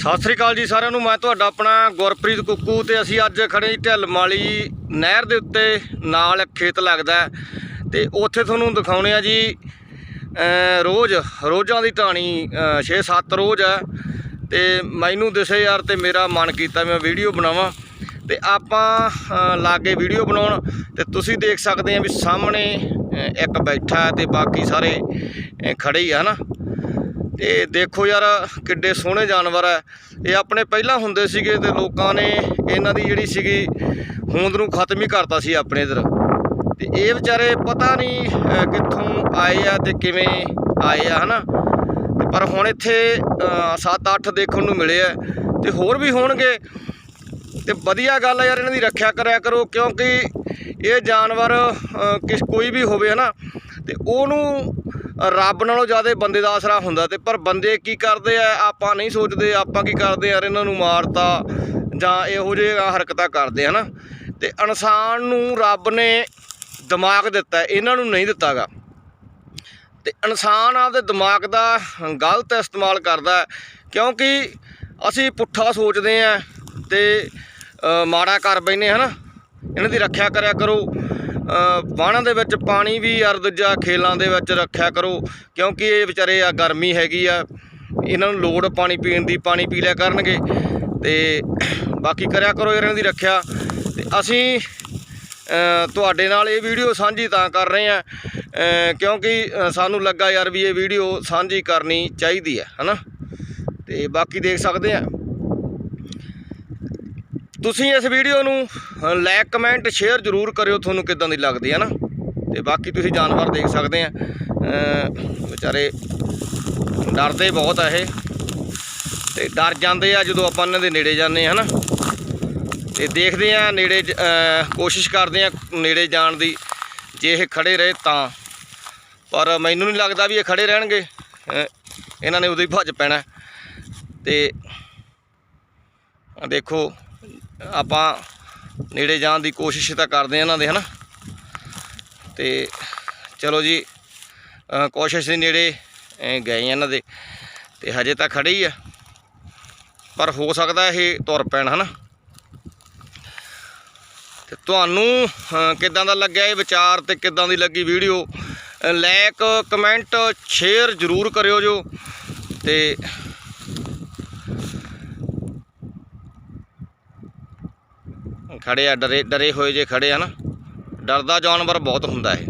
ਸਤਿ ਸ੍ਰੀ ਅਕਾਲ ਜੀ ਸਾਰਿਆਂ ਨੂੰ। ਮੈਂ ਤੁਹਾਡਾ ਆਪਣਾ ਗੁਰਪ੍ਰੀਤ ਕੁੱਕੂ ਤੇ ਅਸੀਂ ਅੱਜ ਖੜੇ ਜੀ ਢਿੱਲ ਮਾਲੀ ਨਹਿਰ ਦੇ ਉੱਤੇ। ਨਾਲ ਇੱਕ ਖੇਤ ਲੱਗਦਾ ਹੈ ਤੇ ਉੱਥੇ ਤੁਹਾਨੂੰ ਦਿਖਾਉਣੇ ਆ ਜੀ ਰੋਜ਼ ਰੋਜ਼ਾਂ ਦੀ ਟਾਣੀ 6-7 ਰੋਜ਼ ਹੈ। ਤੇ ਮੈਨੂੰ ਦਿਸੇ ਯਾਰ ਤੇ ਮੇਰਾ ਮਨ ਕੀਤਾ ਮੈਂ ਵੀਡੀਓ ਬਣਾਵਾਂ। ਤੇ ਆਪਾਂ ਅ, ਲਾਗੇ ਵੀਡੀਓ ਬਣਾਉਣ। ਤੇ ਤੁਸੀਂ ਦੇਖ ਸਕਦੇ ਆ ਵੀ ਸਾਹਮਣੇ ਇੱਕ ਬੈਠਾ ਹੈ ਤੇ ਬਾਕੀ ਸਾਰੇ ਅ, ਖੜੇ ਹੀ ਆ ਨਾ ਤੇ ਦੇਖੋ ਯਾਰ, ਕਿੱਡੇ ਸੋਹਣੇ ਜਾਨਵਰ ਹੈ ਇਹ ਆਪਣੇ ਪਹਿਲਾਂ ਹੁੰਦੇ ਸੀਗੇ ਤੇ ਲੋਕਾਂ ਨੇ ਇਹਨਾਂ ਦੀ ਜਿਹੜੀ ਸੀਗੀ ਹੋਂਦ ਨੂੰ ਖਤਮ ਹੀ ਕਰਤਾ ਸੀ ਆਪਣੇ ਇਧਰ। ਤੇ ਇਹ ਵਿਚਾਰੇ ਪਤਾ ਨਹੀਂ ਕਿੱਥੋਂ ਆਏ ਆ ਤੇ ਕਿਵੇਂ ਆਏ ਆ, ਹਨਾ? ਤੇ ਪਰ ਹੁਣ ਇੱਥੇ 7-8 ਦੇਖਣ ਨੂੰ ਮਿਲੇ ਆ ਤੇ ਹੋਰ ਵੀ ਹੋਣਗੇ। ਤੇ ਵਧੀਆ ਗੱਲ ਹੈ ਯਾਰ, ਇਹਨਾਂ ਦੀ ਰੱਖਿਆ ਕਰਿਆ ਕਰੋ, ਕਿਉਂਕਿ ਇਹ ਜਾਨਵਰ ਕਿਸ, ਕੋਈ ਵੀ ਹੋਵੇ, ਹਨਾ? ਤੇ ਉਹਨੂੰ ਰੱਬ ਨਾਲੋਂ ਜ਼ਿਆਦਾ ਬੰਦੇ ਦਾ ਆਸਰਾ ਹੁੰਦਾ ਤੇ ਪਰ ਬੰਦੇ ਕੀ ਕਰਦੇ ਆ, ਆਪਾਂ ਨਹੀਂ ਸੋਚਦੇ, ਆਪਾਂ ਕੀ ਕਰਦੇ ਯਾਰ, ਇਹਨਾਂ ਨੂੰ ਮਾਰਤਾ ਜਾਂ ਇਹੋ ਜਿਹੇ ਹਰਕਤਾਂ ਕਰਦੇ, ਹਨਾ? ਤੇ ਇਨਸਾਨ ਨੂੰ ਰੱਬ ਨੇ ਦਿਮਾਗ ਦਿੱਤਾ, ਇਹਨਾਂ ਨੂੰ ਨਹੀਂ ਦਿੱਤਾਗਾ। ਤੇ ਇਨਸਾਨ ਆਪਦੇ ਦਿਮਾਗ ਦਾ ਗਲਤ ਇਸਤੇਮਾਲ ਕਰਦਾ ਕਿਉਂਕਿ ਅਸੀਂ ਪੁੱਠਾ ਸੋਚਦੇ ਆਂ ਤੇ ਮਾੜਾ ਕਰ ਬੈਨੇ ਹਨਾ? ਇਹਨਾਂ ਦੀ ਰੱਖਿਆ ਕਰਿਆ ਕਰੋ। ਵਾਹਣਾਂ ਦੇ ਵਿੱਚ ਪਾਣੀ ਵੀ ਯਾਰ ਦੂਜਾ ਖੇਲਾਂ ਦੇ ਵਿੱਚ ਰੱਖਿਆ ਕਰੋ, ਕਿਉਂਕਿ ਇਹ ਵਿਚਾਰੇ ਆ ਗਰਮੀ ਹੈਗੀ ਆ। ਇਹਨਾਂ ਨੂੰ ਲੋੜ ਪਾਣੀ ਪੀਣ ਦੀ, ਪਾਣੀ ਪੀ ਲਿਆ ਕਰਨਗੇ। ਤੇ ਬਾਕੀ ਕਰਿਆ ਕਰੋ ਇਹਨਾਂ ਦੀ ਰੱਖਿਆ। ਤੇ ਅਸੀਂ ਤੁਹਾਡੇ ਨਾਲ ਇਹ ਵੀਡੀਓ ਸਾਂਝੀ ਤਾਂ ਕਰ ਰਹੇ ਆ ਕਿਉਂਕਿ ਸਾਨੂੰ ਲੱਗਾ ਯਾਰ ਵੀ ਇਹ ਵੀਡੀਓ ਸਾਂਝੀ ਕਰਨੀ ਚਾਹੀਦੀ ਹੈ, ਹਨਾ? ਤੇ ਬਾਕੀ ਦੇਖ ਸਕਦੇ ਆ ਤੁਸੀਂ ਇਸ ਵੀਡੀਓ ਨੂੰ ਲਾਈਕ ਕਮੈਂਟ ਸ਼ੇਅਰ ਜ਼ਰੂਰ ਕਰਿਓ ਤੁਹਾਨੂੰ ਕਿਦਾਂ ਦੀ ਲੱਗਦੀ ਹੈ ਨਾ। ਤੇ ਬਾਕੀ ਤੁਸੀਂ ਜਾਨਵਰ ਦੇਖ ਸਕਦੇ ਆ। ਵਿਚਾਰੇ ਡਰਦੇ ਬਹੁਤ ਆ ਇਹ। ਤੇ ਡਰ ਜਾਂਦੇ ਆ ਜਦੋਂ ਆਪਾਂ ਇਹਨਾਂ ਦੇ ਨੇੜੇ ਜਾਂਦੇ ਆ, ਹਨਾ। ਤੇ ਦੇਖਦੇ ਆ ਨੇੜੇ ਕੋਸ਼ਿਸ਼ ਕਰਦੇ ਆ ਨੇੜੇ ਜਾਣ ਦੀ, ਜੇ ਇਹ ਖੜੇ ਰਹੇ ਤਾਂ। ਪਰ ਮੈਨੂੰ ਨਹੀਂ ਲੱਗਦਾ ਵੀ ਇਹ ਖੜੇ ਰਹਿਣਗੇ। ਇਹਨਾਂ ਨੇ ਉਦੋਂ ਹੀ ਭੱਜ ਪੈਣਾ। ਤੇ ਦੇਖੋ। ਆਪਾਂ ਨੇੜੇ ਜਾਣ ਦੀ ਕੋਸ਼ਿਸ਼ ਤਾਂ ਕਰਦੇ ਆ ਇਹਨਾਂ ਦੇ ਹਨਾ? ਤੇ ਚਲੋ ਜੀ ਕੋਸ਼ਿਸ਼ ਦੇ ਨੇੜੇ ਗਏ ਇਹਨਾਂ ਦੇ। ਤੇ ਹਜੇ ਤਾਂ ਖੜੇ ਹੀ ਆ। ਪਰ ਹੋ ਸਕਦਾ ਇਹ ਤੁਰ ਪੈਣ ਹਨਾ? ਤੇ ਤੁਹਾਨੂੰ ਅ, ਕਿੱਦਾਂ ਦਾ ਲੱਗਿਆ ਇਹ ਵਿਚਾਰ ਤੇ ਕਿੱਦਾਂ ਦੀ ਲੱਗੀ ਵੀਡੀਓ? ਲਾਈਕ ਕਮੈਂਟ ਸ਼ੇਅਰ ਜ਼ਰੂਰ ਕਰਿਓ ਜੋ। ਤੇ ਖੜੇ ਆ ਡਰੇ ਡਰੇ ਹੋਏ ਜੇ ਖੜੇ ਆ ਨਾ ਡਰਦਾ ਜਾਨਵਰ ਬਹੁਤ ਹੁੰਦਾ ਹੈ